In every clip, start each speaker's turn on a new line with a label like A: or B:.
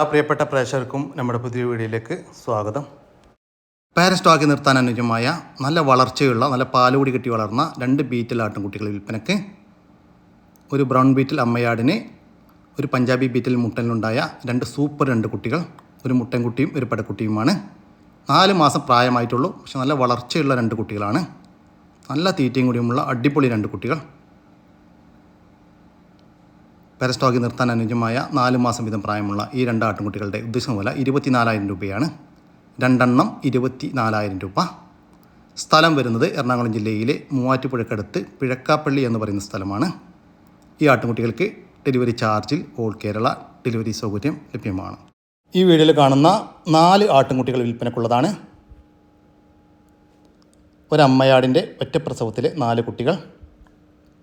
A: ആ പ്രിയപ്പെട്ട പ്രേക്ഷകർക്കും നമ്മുടെ പുതിയ വീഡിയോയിലേക്ക് സ്വാഗതം. പാരസ്റ്റോക്കി നിർത്താൻ അനുയോജ്യമായ നല്ല വളർച്ചയുള്ള നല്ല പാലുകൂടി കെട്ടി വളർന്ന രണ്ട് ബീറ്റിൽ ആട്ടിൻകുട്ടികൾ വിൽപ്പനയ്ക്ക് ഒരു ബ്രൗൺ ബീറ്റിൽ അമ്മയാടിന് ഒരു പഞ്ചാബി ബീറ്റിൽ മുട്ടലിനുണ്ടായ രണ്ട് സൂപ്പർ രണ്ട് കുട്ടികൾ ഒരു മുട്ടൻകുട്ടിയും ഒരു പടക്കുട്ടിയുമാണ്. നാല് മാസം പ്രായമായിട്ടുള്ളൂ പക്ഷെ നല്ല വളർച്ചയുള്ള രണ്ട് കുട്ടികളാണ്. നല്ല തീറ്റയും കൂടിയുമുള്ള അടിപൊളി രണ്ട് കുട്ടികൾ. പാരസ്റ്റോക്കി നിർത്താൻ അനുയോജ്യമായ നാല് മാസം വീതം പ്രായമുള്ള ഈ രണ്ട് ആട്ടുംകുട്ടികളുടെ ഉദ്ദേശം വില ഇരുപത്തിനാലായിരം രൂപയാണ്. രണ്ടെണ്ണം ഇരുപത്തി നാലായിരം രൂപ. സ്ഥലം വരുന്നത് എറണാകുളം ജില്ലയിലെ മൂവാറ്റുപുഴക്കടുത്ത് പിഴക്കാപ്പള്ളി എന്ന് പറയുന്ന സ്ഥലമാണ്. ഈ ആട്ടുംകുട്ടികൾക്ക് ഡെലിവറി ചാർജിൽ ഓൾ കേരള ഡെലിവറി സൗകര്യം ലഭ്യമാണ്. ഈ വീഡിയോയിൽ കാണുന്ന നാല് ആട്ടുംകുട്ടികൾ വിൽപ്പനക്കുള്ളതാണ് ഒരമ്മയാടിന്റെ ഒറ്റപ്രസവത്തിലെ നാല് കുട്ടികൾ.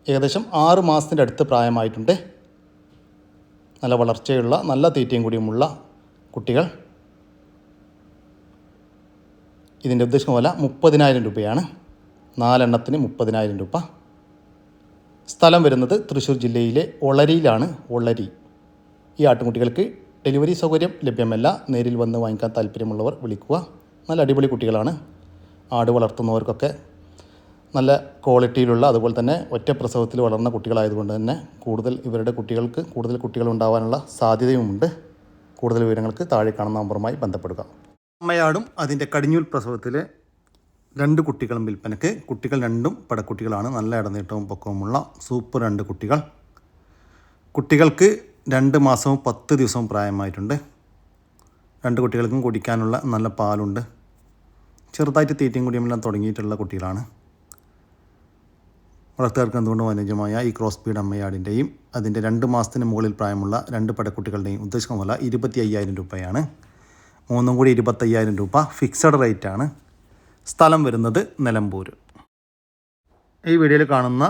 A: ഏകദേശം ആറ് മാസത്തിന്റെ അടുത്ത് പ്രായമായിട്ടുണ്ട്. നല്ല വളർച്ചയുള്ള നല്ല തീറ്റയും കൂടിയുമുള്ള കുട്ടികൾ. ഇതിന്റെ ഉദ്ദേശം വില മുപ്പതിനായിരം രൂപയാണ്. നാലെണ്ണത്തിന് മുപ്പതിനായിരം രൂപ. സ്ഥലം വരുന്നത് തൃശ്ശൂർ ജില്ലയിലെ ഒളരിയിലാണ്. ഒളരി. ഈ ആട്ടുകുട്ടികൾക്ക് ഡെലിവറി സൗകര്യം ലഭ്യമല്ല. നേരിൽ വന്ന് വാങ്ങിക്കാൻ താല്പര്യമുള്ളവർ വിളിക്കുക. നല്ല അടിപൊളി കുട്ടികളാണ്. ആട് വളർത്തുന്നവർക്കൊക്കെ നല്ല ക്വാളിറ്റിയിലുള്ള അതുപോലെ തന്നെ ഒറ്റ പ്രസവത്തിൽ വളർന്ന കുട്ടികളായതുകൊണ്ട് തന്നെ കൂടുതൽ ഇവരുടെ കുട്ടികൾക്ക് കൂടുതൽ കുട്ടികൾ ഉണ്ടാവാനുള്ള സാധ്യതയുമുണ്ട്. കൂടുതൽ വിവരങ്ങൾക്ക് താഴെ കാണുന്ന നമ്പറുമായി ബന്ധപ്പെടുക. അമ്മയാടും അതിന്റെ കടിഞ്ഞൂൽ പ്രസവത്തിലെ രണ്ട് കുട്ടികളും വിൽപ്പനക്ക് കുട്ടികൾ രണ്ടും പടക്കുട്ടികളാണ്. നല്ല ഇടനീട്ടവും പൊക്കവുമുള്ള സൂപ്പർ രണ്ട് കുട്ടികൾ. കുട്ടികൾക്ക് രണ്ട് മാസവും പത്ത് ദിവസവും പ്രായമായിട്ടുണ്ട്. രണ്ട് കുട്ടികൾക്കും കുടിക്കാനുള്ള നല്ല പാലുണ്ട്. ചെറുതായിട്ട് തീറ്റയും കുടിയുമെല്ലാം തുടങ്ങിയിട്ടുള്ള കുട്ടികളാണ്. വളർത്തുകാർക്ക് എന്തുകൊണ്ടും അനുയോജ്യമായ ഈ ക്രോസ് ബീഡ് അമ്മയാടിന്റെയും അതിന്റെ രണ്ട് മാസത്തിന് മുകളിൽ പ്രായമുള്ള രണ്ട് പടക്കുട്ടികളുടെയും ഉദ്ദേശിക്കുന്ന വില ഇരുപത്തി അയ്യായിരം രൂപയാണ്. മൂന്നും കൂടി ഇരുപത്തയ്യായിരം രൂപ ഫിക്സഡ് റേറ്റ് ആണ് സ്ഥലം വരുന്നത് നിലമ്പൂർ ഈ വീഡിയോയിൽ കാണുന്ന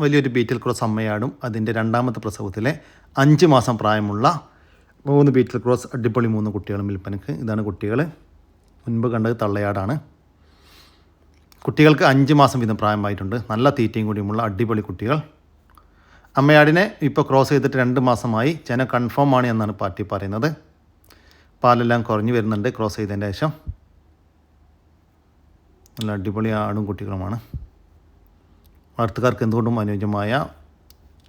A: വലിയൊരു ബീറ്റിൽ ക്രോസ് അമ്മയാടും അതിന്റെ രണ്ടാമത്തെ പ്രസവത്തിലെ അഞ്ച് മാസം പ്രായമുള്ള മൂന്ന് ബീറ്റിൽ ക്രോസ് അടിപൊളി മൂന്ന് കുട്ടികളും വിൽപ്പനക്ക് ഇതാണ് കുട്ടികൾ മുൻപ് കണ്ടത് തള്ളയാടാണ്. കുട്ടികൾക്ക് അഞ്ച് മാസം വീതം പ്രായമായിട്ടുണ്ട്. നല്ല തീറ്റയും കൂടിയുമുള്ള അടിപൊളി കുട്ടികൾ. അമ്മയാടിനെ ഇപ്പോൾ ക്രോസ് ചെയ്തിട്ട് രണ്ട് മാസമായി. ചെന കൺഫേം ആണ് എന്നാണ് പാർട്ടി പറയുന്നത്. പാലെല്ലാം കുറഞ്ഞു വരുന്നുണ്ട് ക്രോസ് ചെയ്തതിന്റെ ശേഷം. നല്ല അടിപൊളി ആടും കുട്ടികളുമാണ്. വളർത്തുകാർക്ക് എന്തുകൊണ്ടും അനുയോജ്യമായ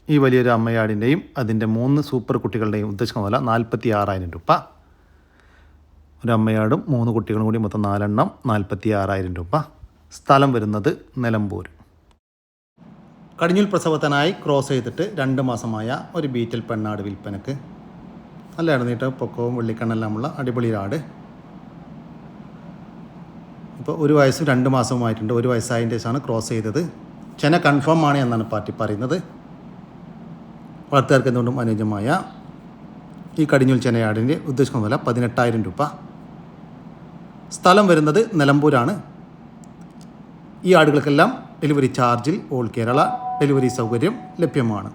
A: ഈ വലിയൊരു അമ്മയാടിന്റെയും അതിന്റെ മൂന്ന് സൂപ്പർ കുട്ടികളുടെയും ഉദ്ദേശിക്കുന്ന വില നാൽപ്പത്തി ആറായിരം രൂപ. ഒരു അമ്മയാടും മൂന്ന് കുട്ടികളും കൂടി മൊത്തം നാലെണ്ണം നാൽപ്പത്തി ആറായിരം രൂപ. സ്ഥലം വരുന്നത് നിലമ്പൂർ. കടിഞ്ഞൂൽ പ്രസവത്തിനായി ക്രോസ് ചെയ്തിട്ട് രണ്ട് മാസമായ ഒരു ബീറ്റൽ പെണ്ണാട് വിൽപ്പനക്ക്. നല്ല ഇടന്നിട്ട് പൊക്കവും വെള്ളിക്കണ്ണെല്ലാമുള്ള അടിപൊളി ആട് ഇപ്പോൾ ഒരു വയസ്സും രണ്ട് മാസവുമായിട്ടുണ്ട് ഒരു വയസ്സായതിന്റെ ശേഷമാണ് ക്രോസ് ചെയ്തത്. ചെന കൺഫേം ആണ് എന്നാണ് പാർട്ടി പറയുന്നത്. വളർത്തുകാർക്ക് എന്തുകൊണ്ടും അനുയോജ്യമായ ഈ കടിഞ്ഞൂൽ ചെനയാടിന്റെ ഉദ്ദേശിക്കുന്ന വില പതിനെട്ടായിരം രൂപ. സ്ഥലം വരുന്നത് നിലമ്പൂരാണ്. ഈ ആടുകൾക്കെല്ലാം ഡെലിവറി ചാർജിൽ ഓൾ കേരള ഡെലിവറി സൗകര്യം ലഭ്യമാണ്.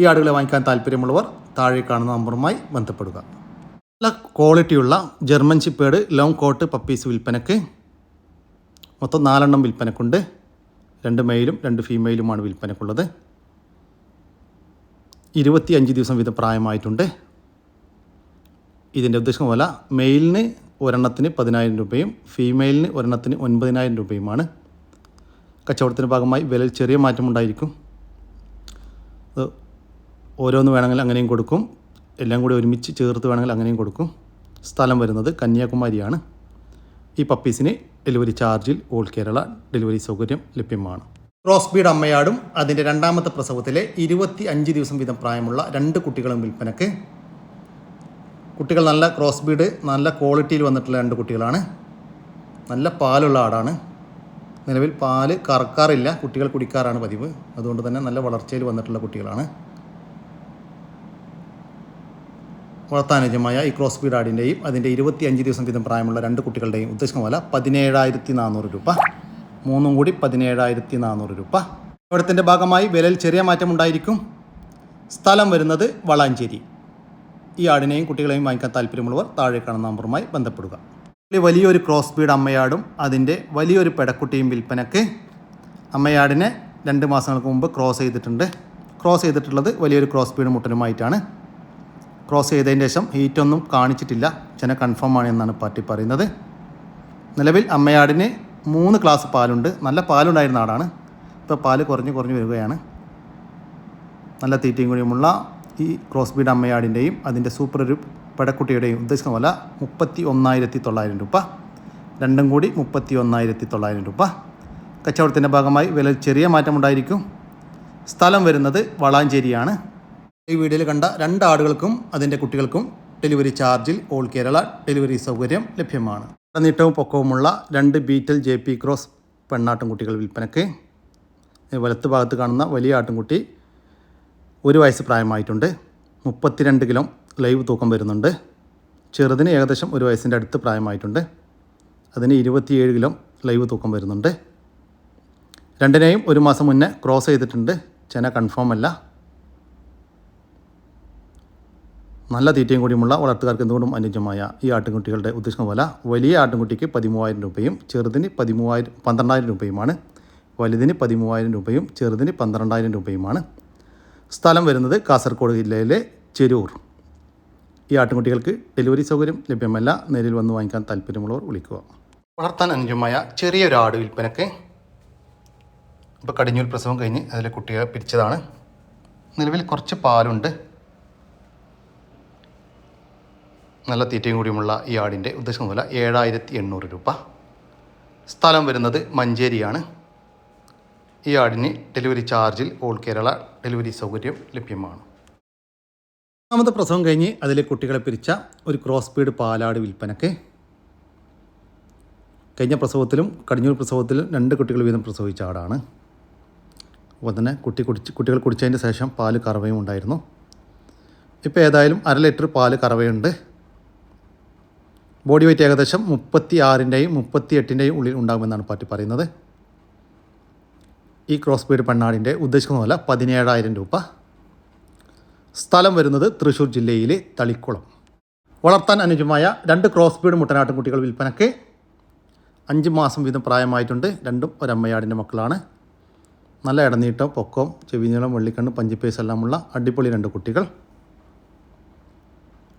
A: ഈ ആടുകളെ വാങ്ങിക്കാൻ താല്പര്യമുള്ളവർ താഴെ കാണുന്ന നമ്പറുമായി ബന്ധപ്പെടുക. നല്ല ക്വാളിറ്റിയുള്ള German shepherd long coat puppies വിൽപ്പനക്ക് മൊത്തം നാലെണ്ണം വിൽപ്പനക്കുണ്ട്. രണ്ട് മെയിലും രണ്ട് ഫീമെയിലുമാണ് വിൽപ്പനക്കുള്ളത്. ഇരുപത്തി അഞ്ച് ദിവസം വീതം പ്രായമായിട്ടുണ്ട്. ഇതിന്റെ ഉദ്ദേശം പോലെ മെയിലിന് ഒരെണ്ണത്തിന് പതിനായിരം രൂപയും ഫീമെയിലിന് ഒരെണ്ണത്തിന് ഒൻപതിനായിരം രൂപയുമാണ്. കച്ചവടത്തിന്റെ ഭാഗമായി വിലയിൽ ചെറിയ മാറ്റമുണ്ടായിരിക്കും അത് ഓരോന്ന് വേണമെങ്കിൽ അങ്ങനെയും കൊടുക്കും. എല്ലാം കൂടി ഒരുമിച്ച് ചേർത്ത് വേണമെങ്കിൽ അങ്ങനെയും കൊടുക്കും. സ്ഥലം വരുന്നത് കന്യാകുമാരിയാണ്. ഈ പപ്പീസിന് ഡെലിവറി ചാർജിൽ ഓൾ കേരള ഡെലിവറി സൗകര്യം ലഭ്യമാണ്. റോസ്ബീഡ് ബീഡ് അമ്മയാടും അതിന്റെ രണ്ടാമത്തെ പ്രസവത്തിലെ ഇരുപത്തി അഞ്ച് ദിവസം വീതം പ്രായമുള്ള രണ്ട് കുട്ടികളും വിൽപ്പനക്ക്. കുട്ടികൾ നല്ല ക്രോസ് ബീഡ് നല്ല ക്വാളിറ്റിയിൽ വന്നിട്ടുള്ള രണ്ട് കുട്ടികളാണ്. നല്ല പാലുള്ള ആടാണ്. നിലവിൽ പാൽ കറക്കാറില്ല. കുട്ടികൾ കുടിക്കാറാണ് പതിവ്. അതുകൊണ്ട് തന്നെ നല്ല വളർച്ചയിൽ വന്നിട്ടുള്ള കുട്ടികളാണ്. വളർത്താനുജമായ ഈ ക്രോസ് ബീഡ് ആടിന്റെയും അതിന്റെ ഇരുപത്തി അഞ്ച് ദിവസം വീതം പ്രായമുള്ള രണ്ട് കുട്ടികളുടെയും ഉദ്ദേശിക്കുന്ന വില പതിനേഴായിരത്തി നാനൂറ് രൂപ. മൂന്നും കൂടി പതിനേഴായിരത്തി നാനൂറ് രൂപ. ഇവിടത്തിന്റെ ഭാഗമായി വിലയിൽ ചെറിയ മാറ്റമുണ്ടായിരിക്കും സ്ഥലം വരുന്നത് വളാഞ്ചേരി. ഈ ആടിനെയും കുട്ടികളെയും വാങ്ങിക്കാൻ താല്പര്യമുള്ളവർ താഴെ കാണുന്ന നമ്പറുമായി ബന്ധപ്പെടുക. വലിയൊരു ക്രോസ് ബീഡ് അമ്മയാടും അതിന്റെ വലിയൊരു പെടക്കുട്ടിയും വിൽപ്പനക്ക് അമ്മയാടിനെ രണ്ട് മാസങ്ങൾക്ക് മുമ്പ് ക്രോസ് ചെയ്തിട്ടുണ്ട്. ക്രോസ് ചെയ്തിട്ടുള്ളത് വലിയൊരു ക്രോസ് ബീഡ് മുട്ടനുമായിട്ടാണ്. ക്രോസ് ചെയ്തതിന് ശേഷം ഹീറ്റൊന്നും കാണിച്ചിട്ടില്ല. ചെന കൺഫേം ആണ് എന്നാണ് പാർട്ടി പറയുന്നത്. നിലവിൽ അമ്മയാടിന് മൂന്ന് ക്ലാസ് പാലുണ്ട്. നല്ല പാലുണ്ടായിരുന്ന ആടാണ്. ഇപ്പോൾ പാൽ കുറഞ്ഞ് കുറഞ്ഞ് വരികയാണ്. നല്ല തീറ്റയും കൂടിയുമുള്ള ഈ ക്രോസ് ബീഡ് അമ്മയാടിന്റെയും അതിന്റെ സൂപ്പർ ഒരു പെടക്കുട്ടിയുടെയും ഉദ്ദേശിക്കുന്ന വില മുപ്പത്തി ഒന്നായിരത്തി തൊള്ളായിരം രൂപ. രണ്ടും കൂടി മുപ്പത്തി ഒന്നായിരത്തി തൊള്ളായിരം രൂപ. കച്ചവടത്തിന്റെ ഭാഗമായി വില ചെറിയ മാറ്റമുണ്ടായിരിക്കും. സ്ഥലം വരുന്നത് വളാഞ്ചേരിയാണ്. ഈ വീഡിയോയിൽ കണ്ട രണ്ട് ആടുകൾക്കും അതിന്റെ കുട്ടികൾക്കും ഡെലിവറി ചാർജിൽ ഓൾ കേരള ഡെലിവറി സൗകര്യം ലഭ്യമാണ്. നീട്ടവും പൊക്കവുമുള്ള രണ്ട് ബീറ്റൽ ജെ പി ക്രോസ് പെണ്ണാട്ടുംകുട്ടികൾ വിൽപ്പനയ്ക്ക്. വലത്ത് ഭാഗത്ത് കാണുന്ന വലിയ ആട്ടുംകുട്ടി ഒരു വയസ്സ് പ്രായമായിട്ടുണ്ട്. മുപ്പത്തിരണ്ട് കിലോ ലൈവ് തൂക്കം വരുന്നുണ്ട്. ചെറുതിന് ഏകദേശം ഒരു വയസ്സിന്റെ അടുത്ത് പ്രായമായിട്ടുണ്ട്. അതിന് ഇരുപത്തിയേഴ് കിലോ ലൈവ് തൂക്കം വരുന്നുണ്ട്. രണ്ടിനെയും ഒരു മാസം മുന്നേ ക്രോസ് ചെയ്തിട്ടുണ്ട്. ചെന കൺഫേം അല്ല. നല്ല തീറ്റയും കൂടിയുമുള്ള വളർത്തുകാർക്ക് എന്തുകൊണ്ടും അനുയോജ്യമായ ഈ ആട്ടിൻകുട്ടികളുടെ ഉദ്ദേശിക്കുന്ന വില വലിയ ആട്ടിൻകുട്ടിക്ക് പതിമൂവായിരം രൂപയും ചെറുതിന് പതിമൂവായിരം പന്ത്രണ്ടായിരം രൂപയുമാണ്. വലുതിന് പതിമൂവായിരം രൂപയും ചെറുതിന് പന്ത്രണ്ടായിരം രൂപയുമാണ്. സ്ഥലം വരുന്നത് കാസർഗോഡ് ജില്ലയിലെ ചെരൂർ. ഈ ആട്ടിൻകുട്ടികൾക്ക് ഡെലിവറി സൗകര്യം ലഭ്യമല്ല. നേരിൽ വന്ന് വാങ്ങിക്കാൻ താല്പര്യമുള്ളവർ വിളിക്കുക. വളർത്താൻ അനുജമായ ചെറിയൊരു ആട് വിൽപ്പനക്ക് ഇപ്പോൾ കടിഞ്ഞൂൽ പ്രസവം കഴിഞ്ഞ് അതിലെ കുട്ടിയെ പിരിച്ചതാണ്. നിലവിൽ കുറച്ച് പാലുണ്ട്. നല്ല തീറ്റയും കൂടിയുമുള്ള ഈ ആടിന്റെ ഉദ്ദേശം മൂല ഏഴായിരത്തി എണ്ണൂറ് രൂപ. സ്ഥലം വരുന്നത് മഞ്ചേരിയാണ്. ഈ ആടിന് ഡെലിവറി ചാർജിൽ ഓൾ കേരള ഡെലിവറി സൗകര്യം ലഭ്യമാണ്. രണ്ടാമത്തെ പ്രസവം കഴിഞ്ഞ് അതിലെ കുട്ടികളെ പിരിച്ച ഒരു ക്രോസ് സ്പീഡ് പാലാട് വിൽപ്പനക്ക് കഴിഞ്ഞ പ്രസവത്തിലും കടിഞ്ഞൂർ പ്രസവത്തിലും രണ്ട് കുട്ടികൾ വീതം പ്രസവിച്ച ആടാണ്. അപ്പോൾ തന്നെ കുട്ടി കുടിച്ച് കുട്ടികൾ കുടിച്ചതിന് ശേഷം പാൽ കറവയും ഉണ്ടായിരുന്നു. ഇപ്പോൾ ഏതായാലും അര ലിറ്റർ പാൽ കറവയുണ്ട്. ബോഡി വെയിറ്റ് ഏകദേശം മുപ്പത്തി ആറിന്റെയും മുപ്പത്തി എട്ടിന്റെയും ഉള്ളിൽ ഉണ്ടാകുമെന്നാണ് പാറ്റി പറയുന്നത്. ഈ ക്രോസ് ബീഡ് പെണ്ണാടിന്റെ ഉദ്ദേശിക്കുന്ന വില പതിനേഴായിരം രൂപ. സ്ഥലം വരുന്നത് തൃശ്ശൂർ ജില്ലയിലെ തളിക്കുളം. വളർത്താൻ അനുജമായ രണ്ട് ക്രോസ് ബീഡ് മുട്ടനാട്ടും കുട്ടികൾ വിൽപ്പനയ്ക്ക് അഞ്ച് മാസം വീതം പ്രായമായിട്ടുണ്ട്. രണ്ടും ഒരമ്മയാടിന്റെ മക്കളാണ്. നല്ല ഇടനീട്ടം പൊക്കം ചെവിനീളം വെള്ളിക്കണ്ണ് പഞ്ചിപ്പേസ് എല്ലാമുള്ള അടിപൊളി രണ്ട് കുട്ടികൾ.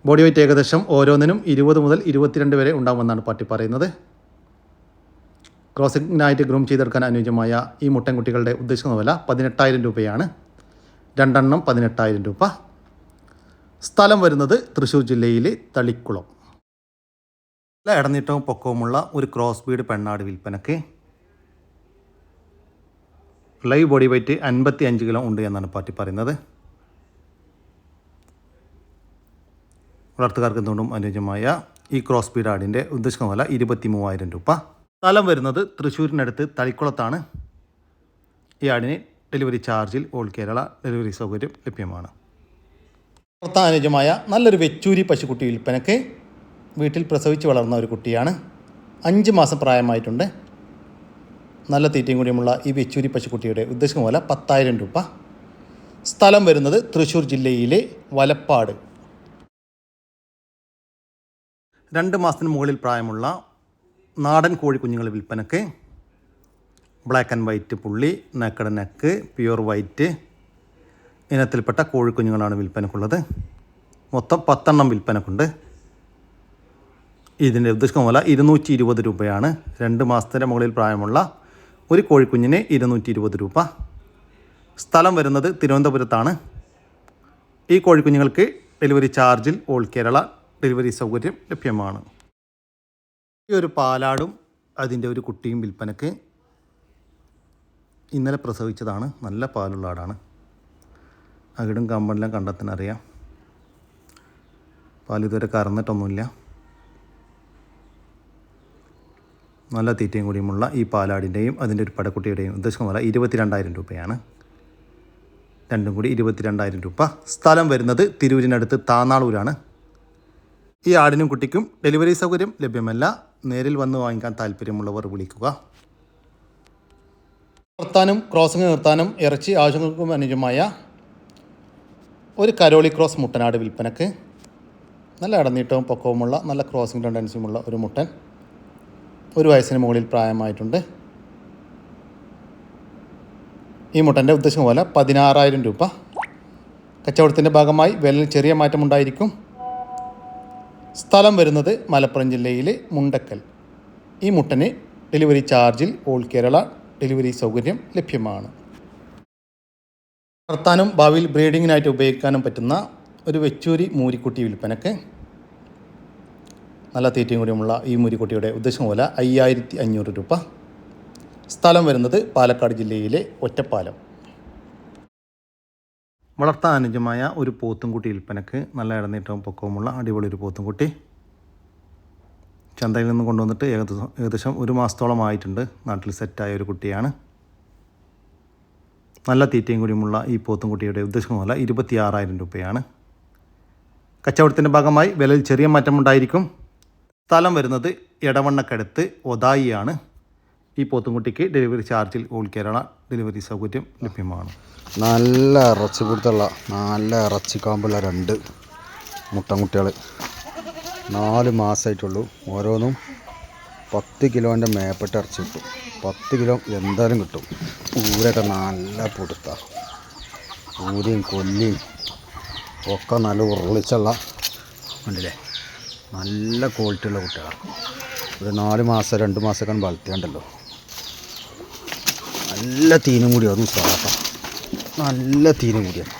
A: ബോഡി വെയിറ്റ് ഏകദേശം ഓരോന്നിനും ഇരുപത് മുതൽ ഇരുപത്തിരണ്ട് വരെ ഉണ്ടാകുമെന്നാണ് പാർട്ടി പറയുന്നത്. ക്രോസിങ്ങിനായിട്ട് ഗ്രൂം ചെയ്തെടുക്കാൻ അനുയോജ്യമായ ഈ മുട്ടൻകുട്ടികളുടെ ഉദ്ദേശിക്കുന്ന വില പതിനെട്ടായിരം രൂപയാണ്. രണ്ടെണ്ണം പതിനെട്ടായിരം രൂപ. സ്ഥലം വരുന്നത് തൃശ്ശൂർ ജില്ലയിലെ തളിക്കുളം. നല്ല ഇടനീട്ടവും പൊക്കവുമുള്ള ഒരു ക്രോസ് ബീഡ് പെണ്ണാട് വിൽപ്പനക്ക് ലൈവ് ബോഡി വെയ്റ്റ് അൻപത്തി അഞ്ച് കിലോ ഉണ്ട് എന്നാണ് പാർട്ടി പറയുന്നത്. വളർത്തുകാർക്ക് എന്തുകൊണ്ടും അനുയോജ്യമായ ഈ ക്രോസ് ബീഡ് ആടിന്റെ ഉദ്ദേശിക്കുന്ന വില ഇരുപത്തി മൂവായിരം രൂപ. സ്ഥലം വരുന്നത് തൃശ്ശൂരിനടുത്ത് തളിക്കുളത്താണ്. ഈ ആടിന് ഡെലിവറി ചാർജിൽ ഓൾ കേരള ഡെലിവറി സൗകര്യം ലഭ്യമാണ്. വളർത്താൻ നല്ലൊരു വെച്ചൂരി പശുക്കുട്ടി വിൽപ്പനയ്ക്ക് വീട്ടിൽ പ്രസവിച്ച് വളർന്ന ഒരു കുട്ടിയാണ്. അഞ്ച് മാസം പ്രായമായിട്ടുണ്ട്. നല്ല തീറ്റയും കൂടിയുമുള്ള ഈ വെച്ചൂരി പശുക്കുട്ടിയുടെ ഉദ്ദേശിക്കുന്ന പോലെ പത്തായിരം രൂപ. സ്ഥലം വരുന്നത് തൃശ്ശൂർ ജില്ലയിലെ വലപ്പാട്. രണ്ട് മാസത്തിന് മുകളിൽ പ്രായമുള്ള നാടൻ കോഴിക്കുഞ്ഞുങ്ങളുടെ വിൽപ്പനയ്ക്ക് ബ്ലാക്ക് ആൻഡ് വൈറ്റ് പുള്ളി നെക്കഡ് നെക്ക് പ്യുവർ വൈറ്റ് ഇനത്തിൽപ്പെട്ട കോഴിക്കുഞ്ഞുങ്ങളാണ് വിൽപ്പനക്കുള്ളത്. മൊത്തം പത്തെണ്ണം വിൽപ്പനക്കുണ്ട്. ഇതിന്റെ ഉദ്ദേശിക്കുന്ന വില ഇരുന്നൂറ്റി ഇരുപത് രൂപയാണ്. രണ്ട് മാസത്തിന്റെ മുകളിൽ പ്രായമുള്ള ഒരു കോഴിക്കുഞ്ഞിന് ഇരുന്നൂറ്റി ഇരുപത് രൂപ. സ്ഥലം വരുന്നത് തിരുവനന്തപുരത്താണ്. ഈ കോഴിക്കുഞ്ഞുങ്ങൾക്ക് ഡെലിവറി ചാർജിൽ ഓൾ കേരള ഡെലിവറി സൗകര്യം ലഭ്യമാണ്. ഈ ഒരു പാലാടും അതിന്റെ ഒരു കുട്ടിയും വിൽപ്പനയ്ക്ക് ഇന്നലെ പ്രസവിച്ചതാണ്. നല്ല പാലുള്ള ആടാണ്. അകിടും കമ്പനിലും കണ്ടെത്താനറിയാം പാലിതുവരെ കറന്നിട്ടൊന്നുമില്ല. നല്ല തീറ്റയും കൂടിയുമുള്ള ഈ പാലാടിന്റെയും അതിന്റെ ഒരു പടക്കുട്ടിയുടെയും ഉദ്ദേശം വില ഇരുപത്തിരണ്ടായിരം രൂപയാണ്. രണ്ടും കൂടി ഇരുപത്തിരണ്ടായിരം രൂപ. സ്ഥലം വരുന്നത് തിരൂരിനടുത്ത് താന്നാളൂരാണ്. ഈ ആടിനും കുട്ടിക്കും ഡെലിവറി സൗകര്യം ലഭ്യമല്ല. നേരിൽ വന്ന് വാങ്ങിക്കാൻ താല്പര്യമുള്ളവർ വിളിക്കുക. നിർത്താനും ക്രോസിംഗ് നിർത്താനും ഇറച്ചി ആവശ്യങ്ങൾക്കും അനുജമായ ഒരു കരോളി ക്രോസ് മുട്ടനാട് വിൽപ്പനക്ക്. നല്ല ഇടനീട്ടവും പൊക്കവുമുള്ള നല്ല ക്രോസിംഗ് ടെൻഡൻസിയുമുള്ള ഒരു മുട്ടൻ. ഒരു വയസ്സിന് മുകളിൽ പ്രായമായിട്ടുണ്ട്. ഈ മുട്ടന്റെ ഉദ്ദേശം പോലെ പതിനാറായിരം രൂപ. കച്ചവടത്തിന്റെ ഭാഗമായി വിലയിൽ ചെറിയ മാറ്റമുണ്ടായിരിക്കും. സ്ഥലം വരുന്നത് മലപ്പുറം ജില്ലയിലെ മുണ്ടക്കൽ. ഈ മുട്ടന് ഡെലിവറി ചാർജിൽ ഓൾ കേരള ഡെലിവറി സൗകര്യം ലഭ്യമാണ്. വളർത്താനും ഭാവിയിൽ ബ്രീഡിങ്ങിനായിട്ട് ഉപയോഗിക്കാനും പറ്റുന്ന ഒരു വെച്ചൂരി മൂരിക്കുട്ടി വിൽപ്പനക്ക് നല്ല തീറ്റയും കൂടിയുമുള്ള ഈ മൂരിക്കുട്ടിയുടെ ഉദ്ദേശം പോലെ അയ്യായിരത്തി അഞ്ഞൂറ് രൂപ. സ്ഥലം വരുന്നത് പാലക്കാട് ജില്ലയിലെ ഒറ്റപ്പാലം. വളർത്താൻ അനുജമായ ഒരു പോത്തുംകുട്ടി വിൽപ്പനക്ക് നല്ല ഇടനീട്ടവും പൊക്കവുമുള്ള അടിപൊളി ഒരു പോത്തുംകുട്ടി. ചന്തയിൽ നിന്ന് കൊണ്ടുവന്നിട്ട് ഏകദേശം ഏകദേശം ഒരു മാസത്തോളമായിട്ടുണ്ട് നാട്ടിൽ സെറ്റായ ഒരു കുട്ടിയാണ്. നല്ല തീറ്റയും കൂടിയുമുള്ള ഈ പോത്തും പോത്തുംകുട്ടിയുടെ ഉദ്ദേശമല്ല ഇരുപത്തി ആറായിരം രൂപയാണ്. കച്ചവടത്തിന്റെ ഭാഗമായി വിലയിൽ ചെറിയ മാറ്റമുണ്ടായിരിക്കും സ്ഥലം വരുന്നത് എടവണ്ണക്കടുത്ത് ഒതായിയാണ്. ഈ പോത്തുംകുട്ടിക്ക് ഡെലിവറി ചാർജിൽ ഓൾ കേരള ഡെലിവറി സൗകര്യം ലഭ്യമാണ്.
B: നല്ല ഇറച്ചി കൊടുത്തുള്ള നല്ല ഇറച്ചി കാമ്പുള്ള രണ്ട് മുട്ടൻകുട്ടികൾ നാല് മാസമായിട്ടുള്ളൂ ഓരോന്നും പത്ത് കിലോന്റെ മേപ്പെട്ട് ഇറച്ചി കിട്ടും. പത്ത് കിലോ എന്തായാലും കിട്ടും. ഊരൊക്കെ നല്ല പൊടുത്ത. ഊരിയും കൊല്ലിയും ഒക്കെ നല്ല ഉരുളിച്ചുള്ള ഉണ്ടല്ലേ നല്ല ക്വാളിറ്റി ഉള്ള കുട്ടികളാണ് ഒരു നാല് മാസം രണ്ട് മാസമൊക്കെ വളർത്തിയാണ്ടല്ലോ. നല്ല തീനും കൂടിയാണ് സാധാ. നല്ല തീനും കൂടിയാണ്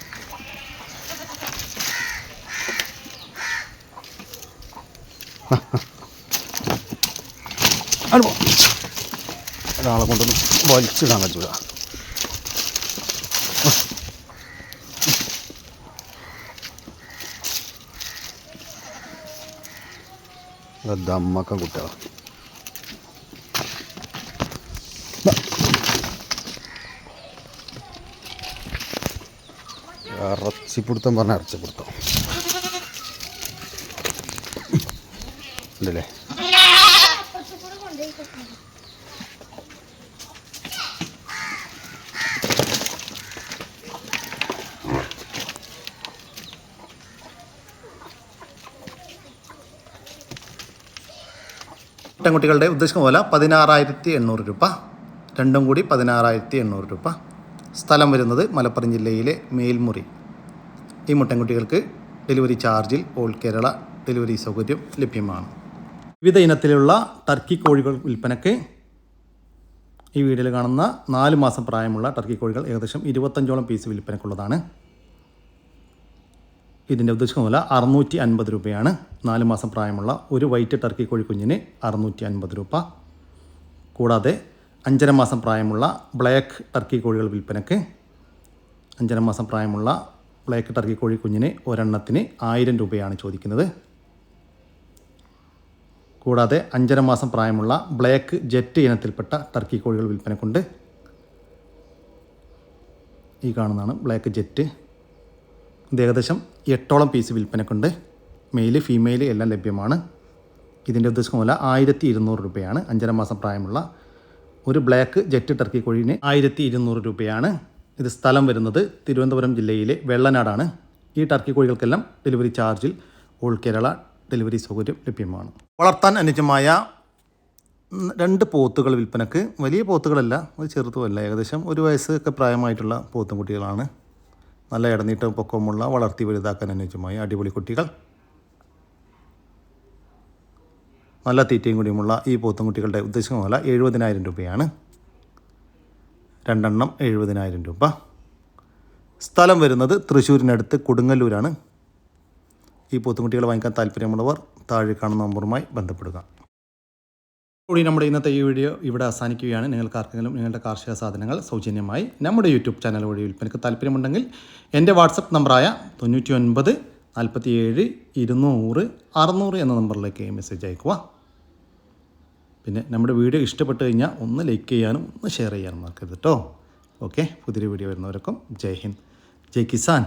B: അനുഭവ ഒരാളെ കൊണ്ടൊന്ന് വലിച്ചിടാൻ പറ്റൂല. ദമ്മക്ക കുട്ടികളാണ് ഇറച്ചിപ്പിടുത്തം പറഞ്ഞ ഇറച്ചിപ്പിടുത്തം. ഉണ്ടല്ലേ?
A: കുട്ടികളുടെ ഉദ്ദേശം പോലെ പതിനാറായിരത്തി എണ്ണൂറ് രൂപ. രണ്ടും കൂടി പതിനാറായിരത്തി എണ്ണൂറ് രൂപ. സ്ഥലം വരുന്നത് മലപ്പുറം ജില്ലയിലെ മേൽമുറി. ഈ മുട്ടൻകുട്ടികൾക്ക് ഡെലിവറി ചാർജിൽ ഓൾ കേരള ഡെലിവറി സൗകര്യം ലഭ്യമാണ്. വിവിധ ഇനത്തിലുള്ള ടർക്കി കോഴികൾ വിൽപ്പനയ്ക്ക് ഈ വീഡിയോയിൽ കാണുന്ന നാല് മാസം പ്രായമുള്ള ടർക്കി കോഴികൾ ഏകദേശം ഇരുപത്തഞ്ചോളം പീസ് വിൽപ്പനയ്ക്കുള്ളതാണ് ഇതിന്റെ ഉദ്ദേശം വില അറുന്നൂറ്റി അൻപത് രൂപയാണ്. നാല് മാസം പ്രായമുള്ള ഒരു വൈറ്റ് ടർക്കി കോഴി കുഞ്ഞിന് അറുന്നൂറ്റി അൻപത് രൂപ. കൂടാതെ അഞ്ചര മാസം പ്രായമുള്ള ബ്ലാക്ക് ടർക്കി കോഴികൾ വിൽപ്പനയ്ക്ക് അഞ്ചര മാസം പ്രായമുള്ള ബ്ലാക്ക് ടർക്കി കോഴി കുഞ്ഞിന് ഒരെണ്ണത്തിന് ആയിരം രൂപയാണ് ചോദിക്കുന്നത്. കൂടാതെ അഞ്ചര മാസം പ്രായമുള്ള ബ്ലാക്ക് ജെറ്റ് ഇനത്തിൽപ്പെട്ട ടർക്കി കോഴികൾ വിൽപ്പനക്കുണ്ട്. ഈ കാണുന്നതാണ് ബ്ലാക്ക് ജെറ്റ്. ഇത് ഏകദേശം എട്ടോളം പീസ് വിൽപ്പനക്കുണ്ട്. മെയിൽ ഫീമെയിൽ എല്ലാം ലഭ്യമാണ്. ഇതിന്റെ ഉദ്ദേശം മൂല ആയിരത്തി ഇരുന്നൂറ് രൂപയാണ്. അഞ്ചര മാസം പ്രായമുള്ള ഒരു ബ്ലാക്ക് ജെറ്റ് ടർക്കി കോഴിന് ആയിരത്തി ഇരുന്നൂറ് രൂപയാണ്. ഇത് സ്ഥലം വരുന്നത് തിരുവനന്തപുരം ജില്ലയിലെ വെള്ളനാടാണ്. ഈ ടർക്കി കോഴികൾക്കെല്ലാം ഡെലിവറി ചാർജിൽ ഓൾ കേരള ഡെലിവറി സൗകര്യം ലഭ്യമാണ്. വളർത്താൻ അനുജമായ രണ്ട് പോത്തുകൾ വിൽപ്പനക്ക്. വലിയ പോത്തുകളല്ല അത് ചെറുതുമല്ല. ഏകദേശം ഒരു വയസ്സൊക്കെ പ്രായമായിട്ടുള്ള പോത്തും കുട്ടികളാണ്. നല്ല ഇടനീട്ടവും പൊക്കവുമുള്ള വളർത്തി വലുതാക്കാൻ അനുയോജ്യമായ അടിപൊളി കുട്ടികൾ. നല്ല തീറ്റയും കൂടിയുമുള്ള ഈ പോത്തുംകുട്ടികളുടെ ഉദ്ദേശം പോലെ എഴുപതിനായിരം രൂപയാണ്. രണ്ടെണ്ണം എഴുപതിനായിരം രൂപ. സ്ഥലം വരുന്നത് തൃശ്ശൂരിനടുത്ത് കൊടുങ്ങല്ലൂരാണ്. ഈ പോത്തുംകുട്ടികളെ വാങ്ങിക്കാൻ താല്പര്യമുള്ളവർ താഴെ കാണുന്ന നമ്പറുമായി ബന്ധപ്പെടുക. കൂടി നമ്മുടെ ഇന്നത്തെ ഈ വീഡിയോ ഇവിടെ അവസാനിക്കുകയാണ്. നിങ്ങൾക്ക് ആർക്കെങ്കിലും നിങ്ങളുടെ കാർഷിക സാധനങ്ങൾ സൗജന്യമായി നമ്മുടെ യൂട്യൂബ് ചാനൽ വഴി വിൽപ്പനയ്ക്ക് താല്പര്യമുണ്ടെങ്കിൽ എന്റെ വാട്സപ്പ് നമ്പറായ തൊണ്ണൂറ്റി ഒൻപത് നാൽപ്പത്തി ഏഴ് ഇരുന്നൂറ് അറുന്നൂറ് എന്ന നമ്പറിലേക്ക് മെസ്സേജ് അയക്കുക പിന്നെ നമ്മുടെ വീഡിയോ ഇഷ്ടപ്പെട്ട് കഴിഞ്ഞാൽ ഒന്ന് ലൈക്ക് ചെയ്യാനും ഒന്ന് ഷെയർ ചെയ്യാനും മറക്കരുത് കേട്ടോ. ഓക്കെ പുതിയൊരു വീഡിയോ വരുന്നവർക്കും ജയ് ഹിന്ദ്. ജയ് കിസാൻ.